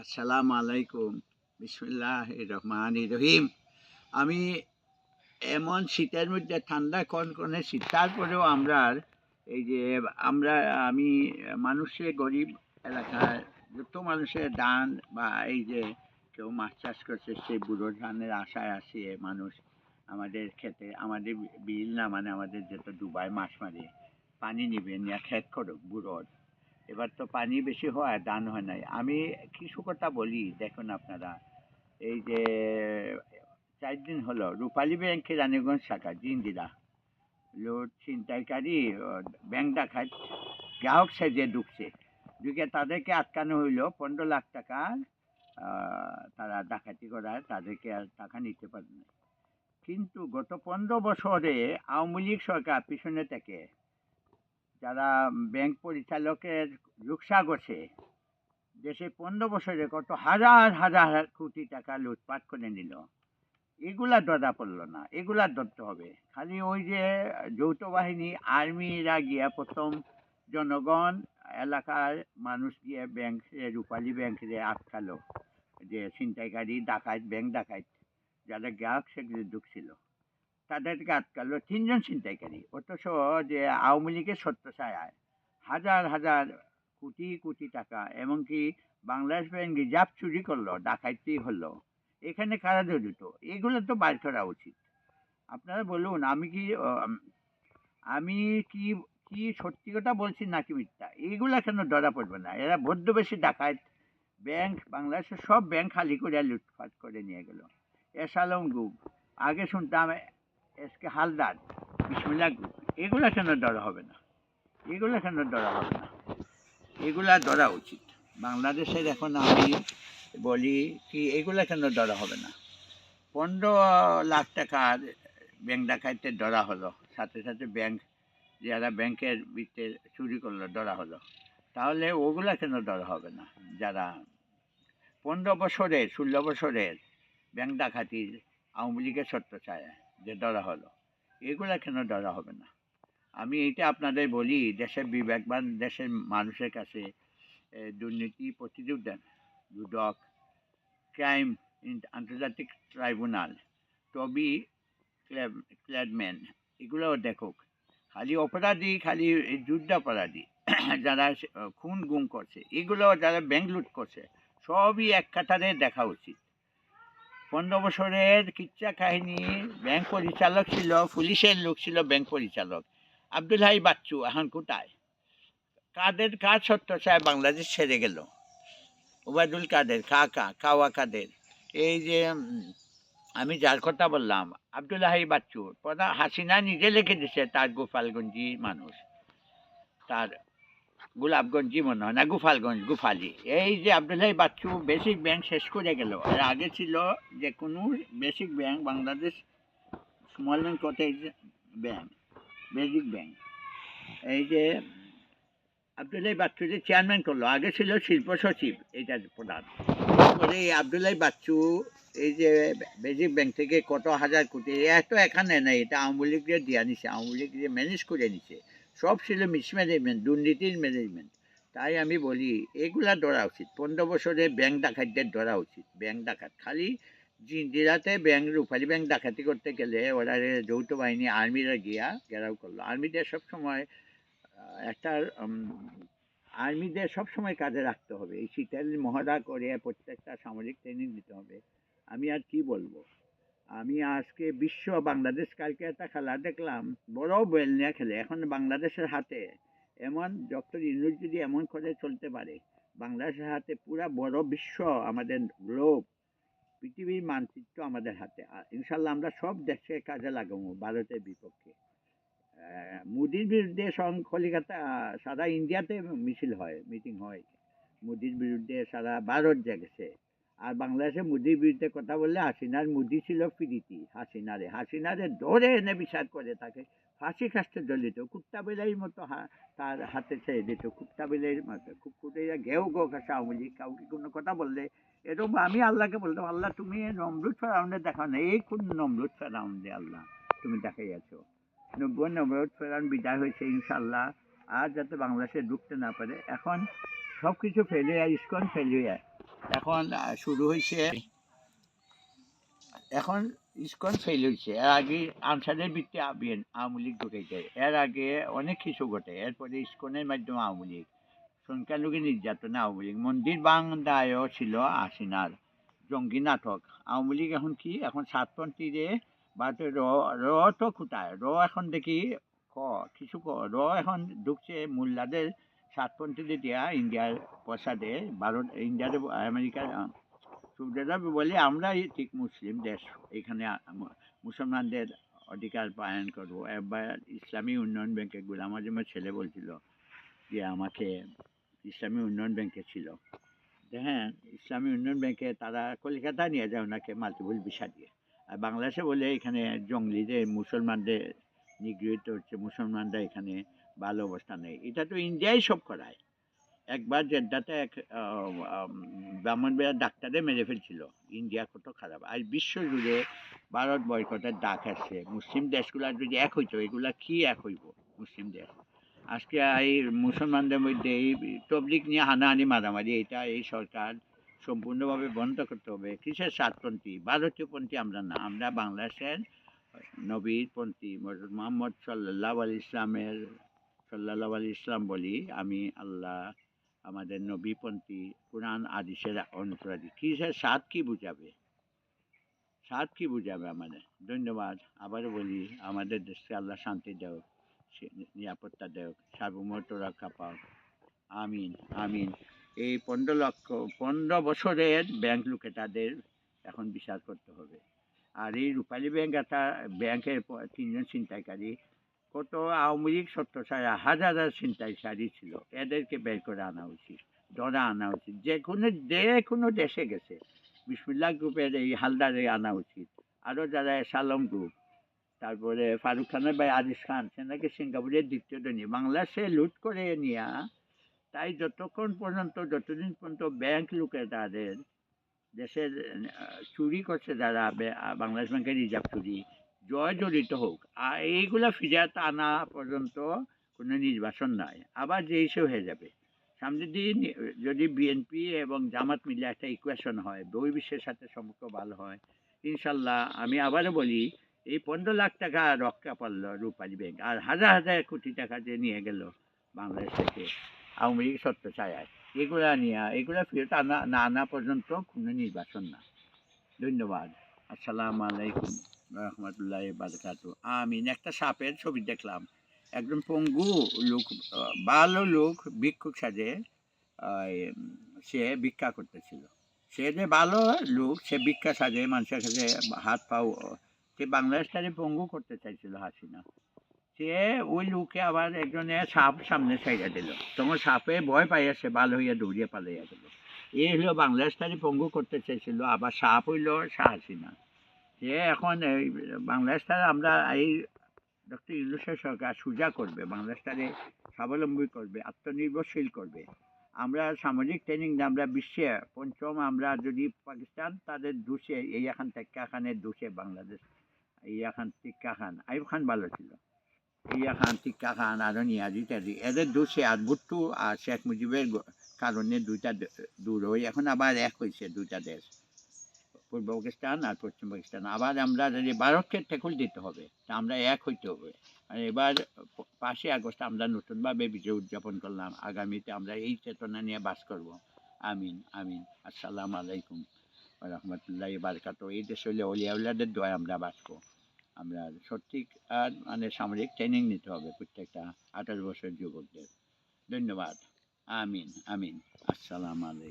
আসসালামু আলাইকুম। বিসমুল্লাহ রহমান রহিম। আমি এমন শীতের মধ্যে ঠান্ডা কনকনে শীত, তারপরেও আমরা এই যে আমরা, আমি মানুষের গরিব এলাকার, যত মানুষের ধান বা এই যে কেউ মাছ চাষ করছে, সেই বুড়ো ধানের আশায় আসে মানুষ। আমাদের খেতে, আমাদের বিল না মানে আমাদের যত ডুবাই মাছ মারে পানি নিবে নিয়ে খেত করুক বুড়োর এবার তো পানি বেশি হয় ধান হয় নাই। আমি কিছু কথা বলি, দেখুন আপনারা। এই যে, চার দিন হলো, রূপালী ব্যাংকের রানীগঞ্জ শাখা, জিন্দিরা। লোড ছিনতাইকারী ব্যাংক ডাকাত, গ্রাহক সেজে ঢুকছে। ঢুকে তাদেরকে আটকানো হইল, পনেরো লাখ টাকা তারা ডাকাতি করায় তাদেরকে আর টাকা নিতে পারে না। কিন্তু গত পনেরো বছরে আওয়ামী লীগ সরকার পিছনে থেকে যারা ব্যাংক পরিচালকের রুকসা করছে দেশে পনেরো বছরে কত হাজার হাজার কোটি টাকা লুটপাট করে নিল। এগুলা ধরা পড়ল না, এগুলা ধরতে হবে। খালি ওই যে যৌথ বাহিনী, আর্মিরা গিয়া প্রথম জনগণ, এলাকার মানুষ গিয়ে ব্যাংক, রূপালী ব্যাংকে আটকালো। যে ছিনতাইকারী, ডাকাত, ব্যাংক ডাকাত, যারা গ্রাহক সেগুলো ঢুকছিল। তাদেরকে আটকালো তিনজন ছিনতাইকারী। অথচ যে আওয়ামী লীগের ছত্রছায়ায় হাজার হাজার কোটি কোটি টাকা, এমনকি বাংলাদেশ ব্যাংক রিজার্ভ চুরি করল ডাকাইতি হলো। এখানে কারা জড়িত? এগুলো তো বার করা উচিত। আপনারা বলুন, আমি কি আমি কি কি সত্যি কথা বলছি নাকি মিথ্যা? এইগুলা কেন ধরা পড়বে না? এরা বড্ড বেশি ব্যাংক, বাংলাদেশের সব ব্যাংক খালি করে লুটপাট করে নিয়ে গেল। এসালম গ্রুপ। আগে শুনতাম এসকে হালদার বিসমিল্লা গ্রুপ এগুলা কেন ধরা হবে না? এগুলা কেন ধরা হবে না? এগুলা ধরা উচিত। বাংলাদেশের এখন আমি বলি কি, এগুলা কেন ধরা হবে না? পনেরো লাখ টাকার ব্যাংক ডাকাইতে ধরা হলো। সাথে সাথে ব্যাংক, যারা ব্যাংকের ভিতরে চুরি করল, ধরা হলো। তাহলে ওগুলা কেন ধরা হবে না? যারা পনেরো বছরের, ষোলো বছরের ব্যাংক ডাকাতির আওয়ামী লীগের ছত্রছায়া যে ধরা হলো। এগুলো কেন ধরা হবে না? আমি এইটা আপনাদের বলি, দেশের বিবেকবান দেশের মানুষের কাছে দুর্নীতি প্রতিরোধ দেন দুদক ক্রাইম আন্তর্জাতিক ট্রাইব্যুনাল টবি ক্ল্যাডম্যান এগুলোও দেখুক। খালি অপরাধী, খালি যুদ্ধাপরাধী, যারা খুন গুম করছে এগুলো যারা ব্যাংক লুট করছে, সবই এক কাতারে দেখা উচিত। পনেরো বছরের কিচ্ছা কাহিনী, ব্যাংক পরিচালক ছিল, পুলিশের লোক ছিল ব্যাংক পরিচালক। আব্দুল হাই বাচ্চু, এখন কোথায়? কাদের, কার সত্য সাহেব বাংলাদেশ ছেড়ে গেল? ওবায়দুল কাদের কাকা কাওয়া কাদের? এই যে আমি যার কথা বললাম, আব্দুল হাই বাচ্চু প্রধান হাসিনা নিজে লিখে দিছে, তার গোপালগঞ্জি মানুষ। তার গোলাপগঞ্জি মনে হয় না, গোপালগঞ্জ, গোপালি। এই যে আবদুল্লাহ বাচ্চু বেসিক ব্যাংক শেষ করে গেল। আর আগে ছিল যে কোনো basic bank Bangladesh small bank cottage bank basic bank এই যে আবদুল্লাহ বাচ্চু যে চেয়ারম্যান করল, আগে ছিল শিল্প সচিব এইটার প্রধান। তারপরে এই আবদুল্লাহ বাচ্চু এই যে বেসিক ব্যাংক থেকে কত হাজার কোটি, এত এখানে নেই, এটা আওয়ামী লীগকে দিয়া নিছে, আওয়ামী লীগ ম্যানেজ করে নিছে। সব ছিল মিসম্যানেজমেন্ট, দুর্নীতির ম্যানেজমেন্ট। তাই আমি বলি, এগুলা ধরা উচিত। পনেরো বছরে ব্যাংক ডাকাতদের ধরা উচিত। ব্যাংক ডাকাত। খালি জিরাতে ব্যাংক, রূপালী ব্যাংক ডাকাতি করতে গেলে ওরা যৌথ বাহিনী, আর্মিরা গিয়া ঘেরাও করল। আর্মিদের সবসময় একটা আর্মিদের সবসময় কাজে রাখতে হবে। এই শীতের মহড়া করে প্রত্যেকটা সামরিক ট্রেনিং দিতে হবে। আমি আর কি বলব? আমি আজকে বিশ্ব বাংলাদেশ, কালকে একটা খেলা দেখলাম, বড় বেল নিয়ে খেলে, এখন বাংলাদেশের হাতে। এমন ডক্টর ইউনুস যদি এমন করে চলতে পারে, বাংলাদেশের হাতে পুরা বড় বিশ্ব আমাদের গ্লোব পৃথিবীর মানচিত্র আমাদের হাতে। ইনশাল্লাহ আমরা সব দেশকে কাজে লাগাবো ভারতের বিপক্ষে। মোদির বিরুদ্ধে সং কলিকাতা, সারা ইন্ডিয়াতে মিছিল হয় মিটিং হয়। মোদির বিরুদ্ধে সারা ভারত জেগেছে। আর বাংলাদেশে মোদির বিরুদ্ধে কথা বললে হাসিনার মোদি ছিল প্রীতি, হাসিনারে। হাসিনারে ধরে এনে বিচার করে তাকে ফাঁসি কাস্টে দলিত কুত্তা বিলাইয়ের মতো তার হাতে ছেড়ে দিত, কুত্তা বিলাইয়ের মতো। কুকুরেরা ঘেউ গো কাছে আওয়ামী কাউকে কোনো কথা বললে এরকম আমি আল্লাহকে বলতাম, আল্লাহ, তুমি নমরুদ ফেরাউন্ডে দেখাও না, এই কোন নমরুদ ফেরাউন দে আল্লাহ, তুমি দেখাইয়াছো? নব্বই নমরুদ ফেরাউন বিদায় হয়েছে ইনশাল্লাহ আর যাতে বাংলাদেশে ঢুকতে না পারে, এখন সব কিছু ফেলিয়ার ইস্কন ফেলিয়ার এখন শুরু হয়েছে এখন ইস্কন ফেল হয়েছে এর আগে আনসারের ভিত্তি আবিয়ান আওয়ামী লীগ ঢুকেছে এর আগে অনেক কিছু ঘটে। এরপরে ইস্কনের মাধ্যমে আওয়ামী লীগ। সংখ্যালঘু নির্যাতনে আওয়ামী লীগ। মন্দির বাংলায়ও ছিল আসিনার জঙ্গি নাটক। আওয়ামী লীগ এখন কি? এখন সাতপন্থীরে বাট র র তো কোথায় র এখন দেখি ক কিছু ক। র এখন ঢুকছে মোল্লাদের সাতপন্থীদের দেয়া ইন্ডিয়ার প্রসাদে ভারত ইন্ডিয়ার, আমেরিকার আরব বলে আমরাই ঠিক মুসলিম দেশ। এখানে মুসলমানদের অধিকার পালন করব। একবার ইসলামী উন্নয়ন ব্যাংকে গোলাম আজমের ছেলে বলছিল যে আমাকে ইসলামী উন্নয়ন ব্যাংকে ছিল। হ্যাঁ ইসলামী উন্নয়ন ব্যাংকে তারা কলকাতা নিয়ে যায় ওনাকে মাল্টিপল ভিসা দিয়ে। আর বাংলাদেশে বলে এখানে জঙ্গলিদের, মুসলমানদের নিগৃহীত হচ্ছে, মুসলমানরা এখানে ভালো অবস্থা নেই। এটা তো ইন্ডিয়াই সব করায়। একবার জেদ্দাতে এক ব্রাহ্মণবেড়ার ডাক্তারে মেরে ফেলছিল। ইন্ডিয়া কত খারাপ। আর বিশ্ব জুড়ে ভারত বয়কটের ডাক আসছে। মুসলিম দেশগুলা যদি এক হইতো, এগুলা কি এক হইব মুসলিম দেশ? আজকে এই মুসলমানদের মধ্যে এই তবলিক নিয়ে হানাহানি মারামারি, এটা এই সরকার সম্পূর্ণভাবে বন্ধ করতে হবে। কিসের সাতপন্থী ভারতীয়পন্থী আমরা না। আমরা বাংলাদেশের নবীর পন্থী মোহাম্মদ সাল্লাহ আল ইসলামের সাল্লাহ আল ইসলাম বলি, আমি আল্লাহ, আমাদের নবীপন্থী কোরআন আদিসের অনুপ্রাদী কিসের সাত কি বুঝাবে? সাত কি বুঝাবে আমাদের? ধন্যবাদ। আবার বলি, আমাদের দেশকে আল্লাহ শান্তি দেও নিরাপত্তা দেও সার্বভৌমত্ব রক্ষা পাও আমিন আমিন। এই পনেরো লক্ষ, পনেরো বছরের ব্যাংক লুকেটাদের এখন বিচার করতে হবে। আর এই রূপালী ব্যাংক একটা ব্যাংকের তিনজন ছিনতাইকারী কত আওয়ামী লীগ সত্যসারা হাজার হাজার ছিনতাইকারী ছিল। এদেরকে বের করে আনা উচিত, ধরা আনা উচিত। যে কোনো যে কোনো দেশে গেছে বিসমুল্লাহ গ্রুপের এই হালদারে আনা উচিত। আরও যারা সালম গ্রুপ, তারপরে ফারুক খানের ভাই আরিস খান, সে নাকি সিঙ্গাপুরের দ্বিতীয় ধনী। বাংলাদেশে লুট করে নিয়া, তাই যতক্ষণ পর্যন্ত, যতদিন পর্যন্ত ব্যাংক লুকে তাদের দেশের চুরি করছে যারা বাংলাদেশ ব্যাংকের রিজার্ভ চুরি জয় জড়িত হোক। আর এইগুলা ফিরিয়াতে আনা পর্যন্ত কোনো নির্বাচন নয় আবার যে ইস্যু হয়ে যাবে। সামনে দিন যদি বিএনপি এবং জামাত মিলে একটা ইকুয়েশন হয় বহির্বিশ্বের সাথে সম্পর্ক ভালো হয়, ইনশাল্লাহ আমি আবারও বলি, এই পনেরো লাখ টাকা রক্ষা পারল রূপালী ব্যাংক। আর হাজার হাজার কোটি টাকা যে নিয়ে গেল বাংলাদেশ থেকে আওয়ামী লীগ সত্য ছায়ায়, এগুলা নিয়ে, এগুলা ফেরত আনা, না আনা পর্যন্ত কোনো নির্বাচন না। ধন্যবাদ। আসসালামু আলাইকুম। রহমতুল্লাহ বারকাতু। আমিন। একটা সাপের ছবি দেখলাম। একজন পঙ্গু লোক ভালো লোক ভিক্ষুক সাজে সে ভিক্ষা করতেছিল। সে যে ভালো লোক, সে ভিক্ষা সাজে, মানুষের কাছে হাত পাও, সে বাংলাদেশটারে পঙ্গু করতে চাইছিল হাসিনা। সে ওই লোকে আবার একজনে সাপ সামনে সাইডা দিল। তখন সাপে ভয় পাইয়া সে ভালো হইয়া দৌড়িয়ে পালাইয়া গেল। এই হলো বাংলাদেশটারে পঙ্গু করতে চাইছিল, আবার সাপ হইল শাহ হাসিনা। সে এখন এই বাংলাদেশটারে আমরা এই ডক্টর ইউনুসের সরকার সুজা করবে বাংলাদেশটারে স্বাবলম্বী করবে, আত্মনির্ভরশীল করবে। আমরা সামাজিক ট্রেনিং আমরা বিশ্বে পঞ্চম, আমরা যদি পাকিস্তান, তাদের দুষে, এই এখন টেক্কা খানের দুষে বাংলাদেশ, এই এখন টিক্কা খান আইব খান ভালো ছিল। ইয়া খান টিক্কা খান আর নিয়াজ ইত্যাদি এদের দুষে আর ভুট্টু আর শেখ মুজিবের কারণে দুইটা দূর হয়ে, এখন আবার এক হয়েছে দুইটা দেশ। পূর্ব পাকিস্তান আর পশ্চিম পাকিস্তান। আবার আমরা যদি ভারতকে ঠেকুল দিতে হবে, তা আমরা এক হইতে হবে। আর এবার পাঁচই আগস্ট আমরা নতুনভাবে বিজয় উদযাপন করলাম। আগামীতে আমরা এই চেতনা নিয়ে বাস করব। আমিন আমিন। আসসালাম আলাইকুম রহমতুল্লাহ বারকাত এই দেশ হইলে অলিয়াউল্লাদের দোয়া আমরা বাস বাঁচবো। আমরা সঠিক আর মানে সামরিক ট্রেনিং নিতে হবে প্রত্যেকটা আঠাশ বছর যুবকদের। ধন্যবাদ। আমিন আমিন। আসসালামু আলাইকুম।